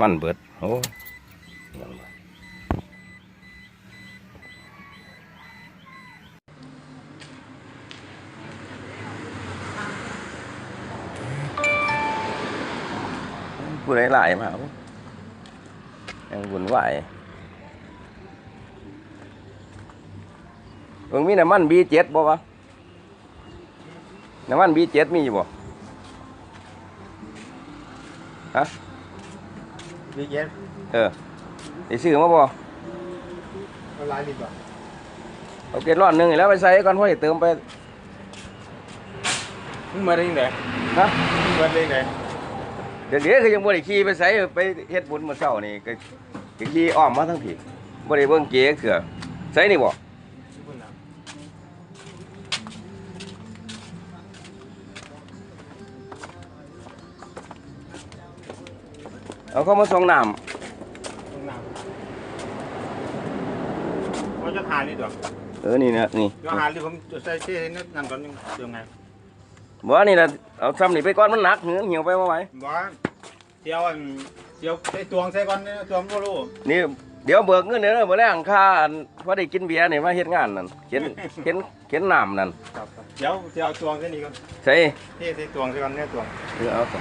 มันเบิดโอ้ผู้ใดหลายมาเอายังวุ่นวายเพิ่งมีน้ำมัน B7 บ่วะน้ำมัน B7 มีอยู่บ่ฮะ ดีเย็นเออได้ซื้อมาบ่ละลายดีกว่าเอาเกล็ดร้อนหนึงนี่แล้วไปใส่ก่อนเพราะให้เติมไปมึงมาได้ยังไงฮะมึงมาได้ยังไงเดี๋ยวนี้คือยังบ่ได้ขี่ไปใส่ไปเฮ็ดบุญมื้อเช้านี่ก็ก็ขี่อ้อมมาทั้งพี่บ่ได้เบิ่งเก๋เกือใส่นี่บ่ เอาเข้ามาส่งน้ำมึงน้ำเขาจะหานี่เดี๋ยวเออนี่นะนี่จะหาที่ผมจะใส่เส้นนั่นก่อนยังเดี๋ยวไงบ่นี่น่ะเอาซ้ำนี่ไปก่อนมันหนักเหือเหี่ยวไปบ่ไหวบอกว่าเที่ยวอันเที่ยวใส่ตวงใส่ก่อนเนี่ยตวงก็รู้นี่เดี๋ยวเบิกเงินเด้อบ่แรงค่าอันพอได้กินเบียร์นี่มาเฮ็ดงานนั่นเข็นเข็นเข็นน้ำนั่นครับเดี๋ยวเที่ยวตวงใส่นี่ก่อนใส่เทใส่ตวงใส่ก่อนเนี่ยตวง เออเอาสิ